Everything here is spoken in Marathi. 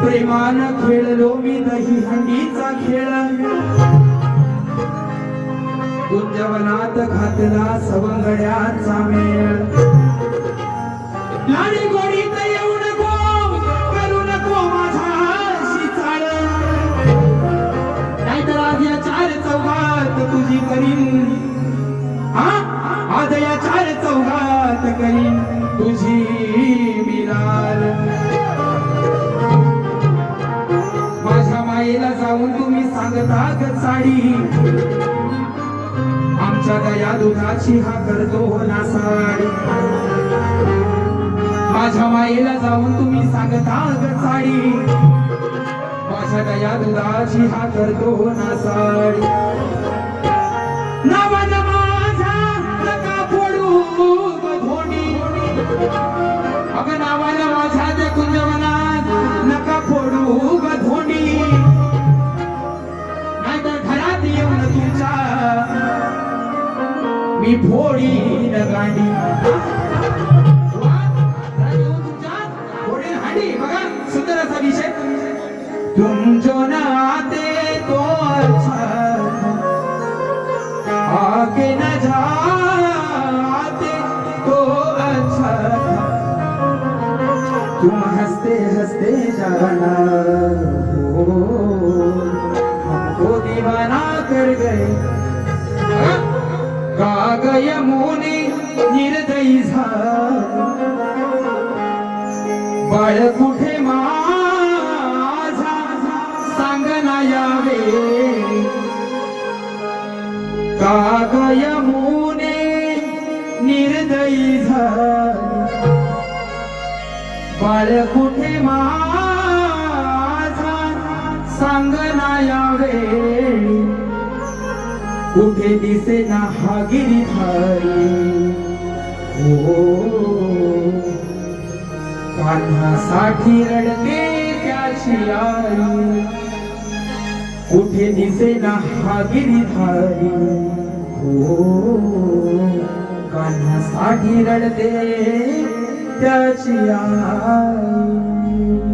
प्रेमान खेळलो मी दही हंडीचा खेळ. गुंजवनात घातला सवंगड्याचा मेळ. येऊ नको करू नको चौघात तुझी करीन. आज या चार चौघात करीन. आमच्या दया दुधाची हा करतो ना साडी. माझ्या माईला जाऊन तुम्ही सांगता ग साडी. माझ्या दया दुधाची हा करतो ना साडी. मी फोडी गांडी फोडीन हांडी बघा सुंदर असा विषय तुम जो नाते तो अच्छा था, आगे न जाते तो अच्छा था। तुम हंसते हंसते जाना हो हमको दीवाना कर गए कागय मोने निर्दयी झाला. बाळ कुठे माझा सांगना यावे. का गय मोने निर्दयी झाली. बाळ कुठे माझा सांगना यावे. कुठे दिसे ना हा गिरीधारी हो. कान्हासाठी रडते त्याची आई. कुठे दिसे ना हा गिरीधारी हो. कान्हासाठी रडते त्याची आई.